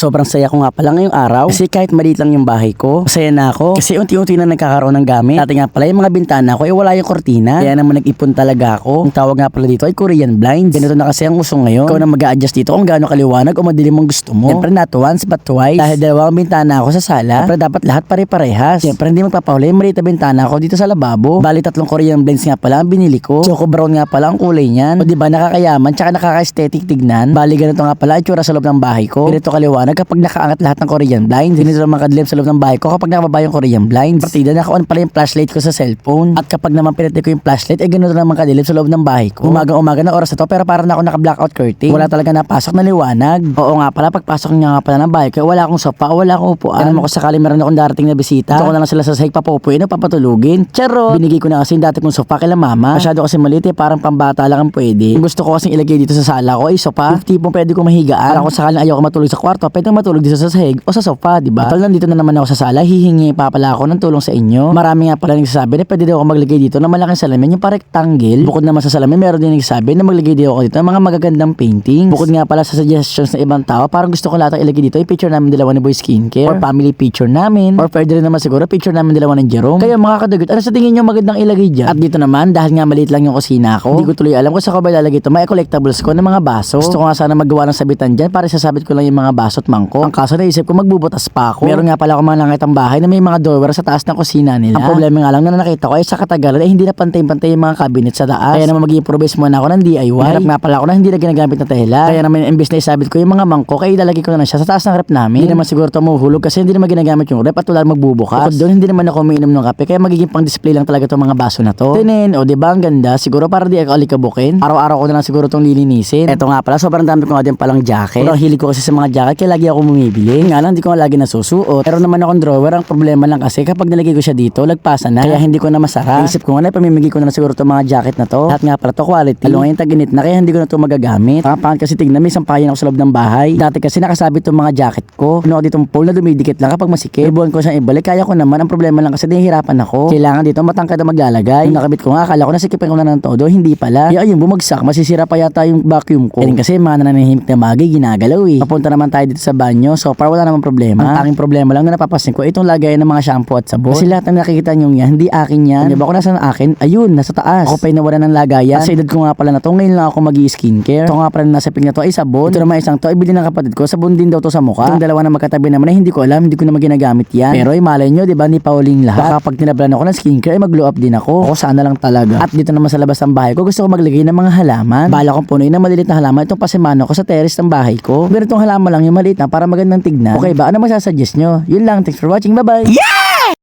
Sobrang saya ko nga pala ngayong araw. Kasi kahit maliit lang yung bahay ko, masaya na ako. Kasi unti-unti na nagkakaroon ng gamit. Dati nga pala yung mga bintana ko, eh wala yung kortina. Kaya naman nag-ipon talaga ako. Ang tawag nga pala dito ay Korean blinds. Ganito na kasi ang uso ngayon. Ikaw na mag adjust dito kung gaano kaliwanag o madilim ang gusto mo. Siyempre not once but twice. Dahil dalawang bintana ako sa sala. Siyempre dapat lahat pare-parehas. Siyempre hindi magpapahuli. Maliit na bintana ako dito sa lababo. Bali tatlong Korean blinds nga pala ang binili ko. Choco brown nga pala ang kulay niyan. O di ba nakakayaman tsaka nakaka-aesthetic tignan. Bali ganito nga pala ang tsura sa loob ng bahay ko. Ganito kaliwanag kapag nakaangat lahat ng Korean blinds. Ganito naman kadilim sa loob ng bahay ko kapag nakababa yung Korean blinds. Partida naka-on pala yung flashlight ko sa cellphone. At kapag naman pinatay ko yung flashlight, eh ganito naman kadilim sa loob ng bahay ko. Umagang-umaga na oras na to pero parang na ako naka-blackout curtain. Wala talaga napasok na liwanag. Oo nga pala, pagpasok niya nga pala ng bahay ko, wala akong sofa, wala akong upuan. Kaya naman ko sakali meron akong darating na bisita. Ito ko na lang sila sa sahig papupuin o papatulugin. Charo! Binigay ko na kasi yung dati kong sofa kila mama. Masyado kasi maliit eh, parang pambata lang ang pwede. Yung gusto ko kasi ilagay dito sa sala ko ay sofa. Yung tipong pwede ko mahigaan. Para kung sakaling ayaw ko matulog sa kwarto, pwede matulog dito sa sahig o sa sofa, di ba? Tal nandito na naman ako sa sala, hihingi pa pala ako ng tulong sa inyo. Marami nga pala nagsasabi na pwede daw ako maglagay dito ng malaking salamin, yung rectangle. Bukod naman sa salamin, meron din nagsasabi na maglagay daw ako dito ng mga magagandang paintings. Bukod nga pala sa suggestions ng ibang tao, parang gusto ko lahat ang ilagay dito, ay picture namin dalawa ni Boy Skincare, or family picture namin, or pwede rin naman siguro picture namin dalawa ng Jerome. Kaya mga kadugot, ano sa tingin nyo magandang ilagay dyan? At dito naman, dahil nga maliit lang yung kusina ko, hindi ko tuloy alam kung saan ko ba ilalagay ito. May collectibles ko ng mga baso. Gusto ko nga sana magawa ng sabitan dyan para sasabit ko lang yung mga baso at mangko. Ang kaso naisip ko magbubutas pa ako. Meron nga pala ako mga nakitang bahay na may mga drawer sa taas ng kusina nila. Ang problema nga lang na nakita ko ay sa katagalan ay hindi na pantay-pantay yung mga cabinet sa taas. Kaya naman mag-improvise muna ako ng DIY. Hirap nga pala ako na hindi na ginagamit na tela. Kaya naman imbes na isabit ko yung mga mangko, kaya ilalagay ko na lang siya sa taas ng rep namin. Hindi naman siguro tumuhulog kasi hindi naman ginagamit yung rep at wala magbubukas. Bukod doon, hindi naman ako umiinom ng kape kaya magiging pang display lang talaga itong mga baso na to. Tinin, o di ba ang ganda? Siguro para di ako alikabukin. Araw-araw ko na lang siguro itong lilinisin. Eto nga pala, sobrang dami ko nga din palang jacket. Sobrang hilig ko kasi sa mga jacket kaya lagi ako bumibili. Nga lang, hindi ko nga lagi nasusuot. Pero naman akong drawer, ang problema lang kasi kapag nilagay ko siya dito, lagpasan na. Kaya hindi ko na masara. Isip ko nga na, pamimigay ko na siguro itong mga jacket na to. Lahat nga pala to quality. Lalo ngayon taginit na kaya hindi ko na to magagamit. Ang pangit kasi tignan, may sampayan ako sa loob ng bahay. Dati kasi nakasabit itong mga jacket ko. Ano ako ditong pole na dumidikit lang kapag masikip. Ibuan ko siyang ibalik. Kaya ko naman. Ang problema lang kasi nahihirapan ako. Kailangan dito matangkad na maglalagay. Yung nakabit ko nga, akala ko nasikipin ko na ng todo. Hindi pala. Kaya ayun, bumagsak. Masisira pa yata yung vacuum ko. Kasi mga nananahimik na bagay, ginagalaw eh. Papunta naman tayo dito sa banyo. So far, wala namang problema. Ang tanging problema lang na napapasin ko, itong lagayan ng mga shampoo at sabon. Kasi lahat ng nakikita nyo yan, hindi akin yan. Di ba kung nasa akin? Ayun, nasa taas. Ako pa'y nawala ng lagayan. At sa edad ko nga pala na to, ngayon lang ako mag skincare Ito nga pala na nasa ping na to ay sabon. Ito naman isang to, ay bili ng kapatid ko. Sabon din daw to sa mukha. Itong dalawa na magkatabi naman ay hindi ko alam, hindi ko naman ginagamit yan. Pero ay malay nyo, di ba, ni Pauling lahat. Baka pag tinablan ako ng skincare, ay mag-glow up din ako. Ako sana lang talaga. At dito naman sa labas ng bahay ko, gusto ko maglagay ng mga halaman. Bala kong punuin ng maliit na halaman itong pasimano ko sa terrace ng bahay ko. Pero itong halaman lang yung maliit na para magandang tignan. Okay ba? Ano masasuggest nyo? Yun lang. Thanks for watching. Bye-bye! Yeah!